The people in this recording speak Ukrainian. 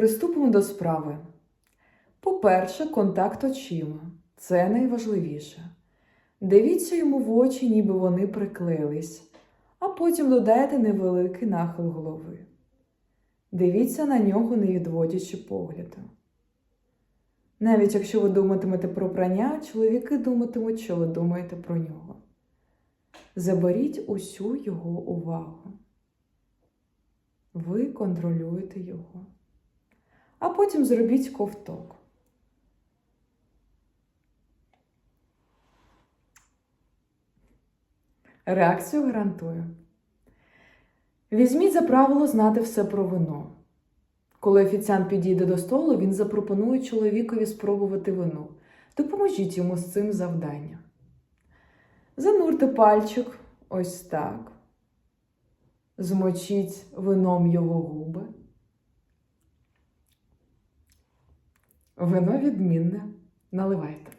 Приступимо до справи. По-перше, контакт очима. Це найважливіше. Дивіться йому в очі, ніби вони приклеїлись, а потім додайте невеликий нахил голови. Дивіться на нього, не відводячи погляду. Навіть якщо ви думатимете про прання, чоловіки думатимуть, що ви думаєте про нього. Заберіть усю його увагу. Ви контролюєте його. А потім зробіть ковток. Реакцію гарантую. Візьміть за правило знати все про вино. Коли офіціант підійде до столу, він запропонує чоловікові спробувати вино. Допоможіть йому з цим завданням. Занурте пальчик ось так. Змочіть вином його губи. Вино відмінне. Наливайте.